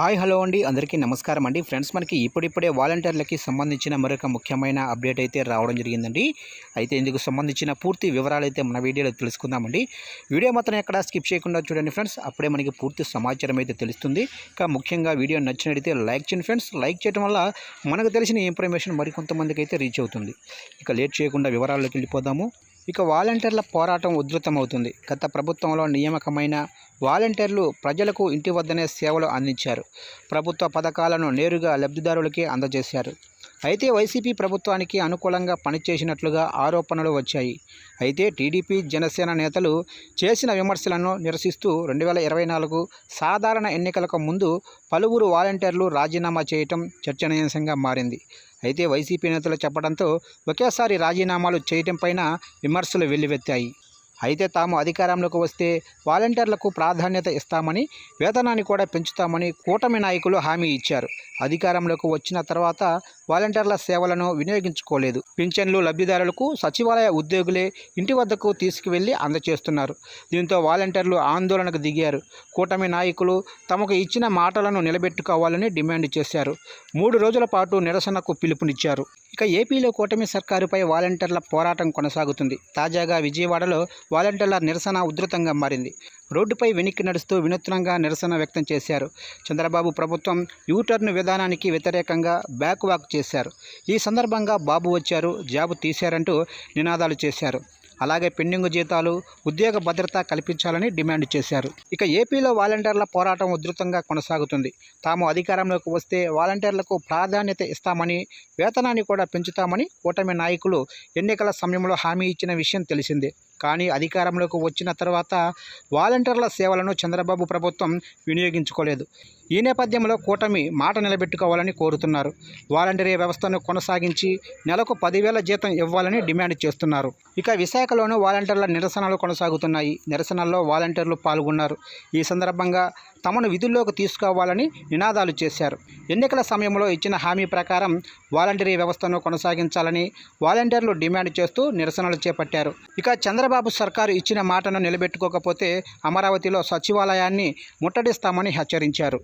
Hi hello అండి. అందరికీ నమస్కారం అండి. ఫ్రెండ్స్ మనకి ఇప్పుడిప్పుడే వాలంటీర్లకి సంబంధించిన మరొక ముఖ్యమైన అప్డేట్ అయితే రావడం జరిగిందండి. అయితే ఇందుకు సంబంధించిన పూర్తి వివరాలు అయితే మన వీడియోలో తెలుసుకుందామండి. వీడియో మాత్రం ఎక్కడ స్కిప్ చేయకుండా చూడండి ఫ్రెండ్స్. అప్పుడే మనకి పూర్తి సమాచారం అయితే తెలుస్తుంది. ఇంకా ముఖ్యంగా వీడియో నచ్చినట్టయితే లైక్ చేయండి ఫ్రెండ్స్. లైక్ చేయడం వల్ల మనకు తెలిసిన ఇన్ఫర్మేషన్ మరికొంతమందికి అయితే రీచ్ అవుతుంది. ఇక లేట్ చేయకుండా వివరాల్లోకి వెళ్ళిపోదాము. ఇక వాలంటీర్ల పోరాటం ఉధృతమవుతుంది. గత ప్రభుత్వంలో నియామకమైన వాలంటీర్లు ప్రజలకు ఇంటి వద్దనే సేవలు అందించారు. ప్రభుత్వ పథకాలను నేరుగా లబ్ధిదారులకే అందజేశారు. అయితే వైసీపీ ప్రభుత్వానికి అనుకూలంగా పనిచేసినట్లుగా ఆరోపణలు వచ్చాయి. అయితే టీడీపీ జనసేన నేతలు చేసిన విమర్శలను నిరసిస్తూ రెండు వేల ఇరవై నాలుగు సాధారణ ఎన్నికలకు ముందు పలువురు వాలంటీర్లు రాజీనామా చేయటం చర్చనీయాంశంగా మారింది. అయితే వైసీపీ నేతలు చెప్పడంతో ఒకేసారి రాజీనామాలు చేయటం పైన విమర్శలు వెల్లువెత్తాయి. అయితే తాము అధికారంలోకి వస్తే వాలంటీర్లకు ప్రాధాన్యత ఇస్తామని వేతనాన్ని కూడా పెంచుతామని కూటమి నాయకులు హామీ ఇచ్చారు. అధికారంలోకి వచ్చిన తర్వాత వాలంటీర్ల సేవలను వినియోగించుకోలేదు. పింఛన్లు లబ్ధిదారులకు సచివాలయ ఉద్యోగులే ఇంటి వద్దకు తీసుకువెళ్ళి అందజేస్తున్నారు దీంతో వాలంటీర్లు ఆందోళనకు దిగారు. కూటమి నాయకులు తమకు ఇచ్చిన మాటలను నిలబెట్టుకోవాలని డిమాండ్ చేశారు. మూడు రోజుల పాటు నిరసనకు పిలుపునిచ్చారు. ఇక ఏపీలో కూటమి సర్కారుపై వాలంటీర్ల పోరాటం కొనసాగుతుంది. తాజాగా విజయవాడలో వాలంటీర్ల నిరసన ఉధృతంగా మారింది. రోడ్డుపై వెనక్కి నడుస్తూ వినూత్నంగా నిరసన వ్యక్తం చేశారు. చంద్రబాబు ప్రభుత్వం యూటర్న్ విధానానికి వ్యతిరేకంగా బ్యాక్ వాక్ చేశారు. ఈ సందర్భంగా బాబు వచ్చారు జాబు తీశారంటూ నినాదాలు చేశారు. అలాగే పెండింగ్ జీతాలు ఉద్యోగ భద్రత కల్పించాలని డిమాండ్ చేశారు. ఇక ఏపీలో వాలంటీర్ల పోరాటం ఉధృతంగా కొనసాగుతుంది. తాము అధికారంలోకి వస్తే వాలంటీర్లకు ప్రాధాన్యత ఇస్తామని వేతనాన్ని కూడా పెంచుతామని కూటమి నాయకులు ఎన్నికల సమయంలో హామీ ఇచ్చిన విషయం తెలిసిందే. కానీ అధికారంలోకి వచ్చిన తర్వాత వాలంటీర్ల సేవలను చంద్రబాబు ప్రభుత్వం వినియోగించుకోలేదు. ఈ నేపథ్యంలో కూటమి మాట నిలబెట్టుకోవాలని కోరుతున్నారు. వాలంటీరీ వ్యవస్థను కొనసాగించి నెలకు పదివేల జీతం ఇవ్వాలని డిమాండ్ చేస్తున్నారు. ఇక విశాఖలోనూ వాలంటీర్ల నిరసనలు కొనసాగుతున్నాయి. నిరసనల్లో వాలంటీర్లు పాల్గొన్నారు. ఈ సందర్భంగా తమను విధుల్లోకి తీసుకోవాలని నినాదాలు చేశారు. ఎన్నికల సమయంలో ఇచ్చిన హామీ ప్రకారం వాలంటీరీ వ్యవస్థను కొనసాగించాలని వాలంటీర్లు డిమాండ్ చేస్తూ నిరసనలు చేపట్టారు. ఇక చంద్రబాబు సర్కారు ఇచ్చిన మాటను నిలబెట్టుకోకపోతే అమరావతిలో సచివాలయాన్ని ముట్టడిస్తామని హెచ్చరించారు.